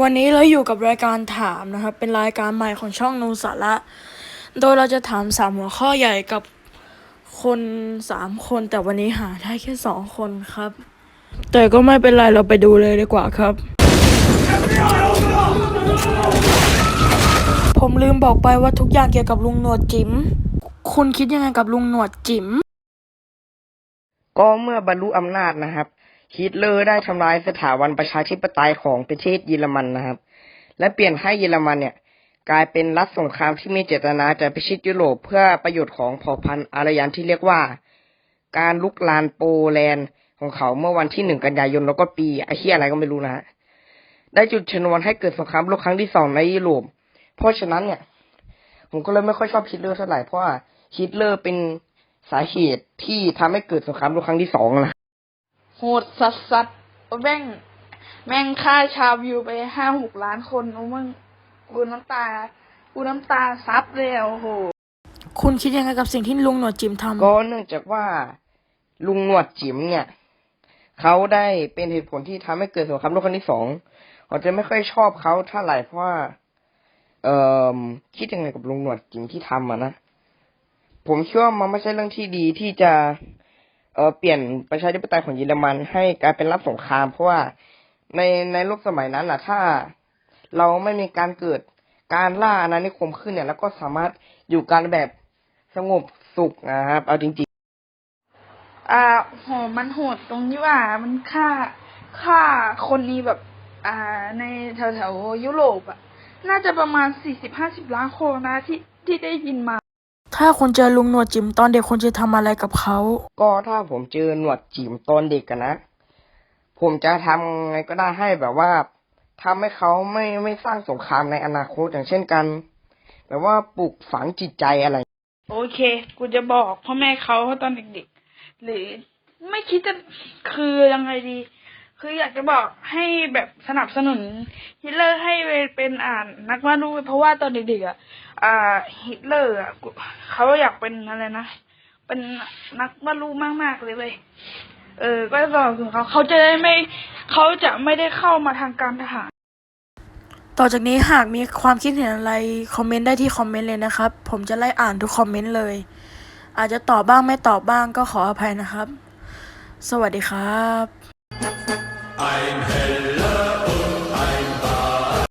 วันนี้เราอยู่กับรายการถามนะครับ เป็นรายการใหม่ของช่องนูสาระ โดยเราจะถามสามหัวข้อใหญ่กับคนสามคน แต่วันนี้หาได้แค่สองคนครับ แต่ก็ไม่เป็นไรเราไปดูเลยดีกว่าครับ ผมลืมบอกไปว่าทุกอย่างเกี่ยวกับลุงหนวดจิ๋มคุณคิดยังไงกับลุงหนวดจิ๋มก็เมื่อบรรลุอำนาจนะครับ ฮิตเลอร์ได้ทำลายสถาบันประชาธิปไตยของประเทศเยอรมันนะครับ และเปลี่ยนให้เยอรมันเนี่ย กลายเป็นรัฐสงครามที่มีเจตนาจะพิชิตยุโรปเพื่อประโยชน์ของเผ่าพันธุ์อารยันที่เรียกว่า การลุกลานโปแลนด์ของเขาเมื่อวันที่หนึ่งกันยายนแล้วก็ปีไอ้เหี้ยอะไรก็ไม่รู้นะฮะได้จุดชนวนให้เกิดสงครามโลกครั้งที่สองในยุโรป เพราะฉะนั้นเนี่ย ผมก็เลยไม่ค่อยชอบฮิตเลอร์เท่าไหร่เพราะว่าฮิตเลอร์เป็นสาเหตุที่ทำให้เกิดสงครามโลกครั้งที่สองนะ โหดสัสสัสแม่ง แม่งฆ่าชาววิวไปห้าหกล้านคนโอ้มึงกูน้ำตากูน้ำตาซับเลยอะโอ้โห คุณคิดยังไงกับสิ่งที่ลุงหนวดจิ๋มทำก็เนื่องจากว่า ลุงหนวดจิ๋มเนี่ย เขาได้เป็นเหตุผลที่ทำให้เกิดสงครามโลกครั้งที่สองเขาจะไม่ค่อยชอบเขาเท่าไหร่เพราะว่าเอ่อคิดยังไงกับลุงหนวดจิ๋มที่ทำอะนะผมคิดว่ามันไม่ใช่เรื่องที่ดีที่จะ เออเปลี่ยนประชาธิปไตยของเยอรมันให้กลายเป็นรับสงคราม เพราะว่าในในโลกสมัยนั้นน่ะถ้าเราไม่มีการเกิดการล่าอาณานิคมขึ้นเนี่ย แล้วก็สามารถอยู่กันแบบสงบสุขนะครับ เอาจริงอ่าโหมันโหดตรงที่ว่ามันฆ่าฆ่าคนนี้แบบ อ่า ในแถวแถวๆยุโรปอะน่าจะประมาณสี่สิบห้าสิบล้านคนนะที่ที่ได้ยินมา ถ้าคุณเจอลุงหนวดจิ๋มตอนเด็กคุณจะทำอะไรกับเขาๆก็ถ้าผมเจอหนวดจิ๋มตอนเด็กกันนะ ผมจะทำไงก็ได้ให้แบบว่าทำให้เขาไม่ไม่สร้างสงครามในอนาคตอย่างเช่นกันแบบว่าปลูกฝังจิตใจอะไร โอเค กูจะบอกพ่อแม่เขาตอนเด็กๆ หรือไม่คิดจะคือยังไงดี คืออยากจะบอกให้แบบสนับสนุนฮิตเลอร์ให้เป็นอ่านนักวาดรูปเพราะว่าตอนเด็กๆอะอ่าฮิตเลอร์อะเขาอยากเป็นอะไรนะเป็นนักวาดรูปมากๆเลยเว้ยเออ ก็จะบอกถึงเขาเขาจะได้ไม่เขาจะไม่ได้เข้ามาทางการทหารต่อจากนี้หากมีความคิดเห็นอะไร คอมเมนต์ได้ที่คอมเมนต์เลยนะครับ ผมจะไล่อ่านทุกคอมเมนต์เลย อาจจะตอบบ้างไม่ตอบบ้างก็ขออภัยนะครับ สวัสดีครับ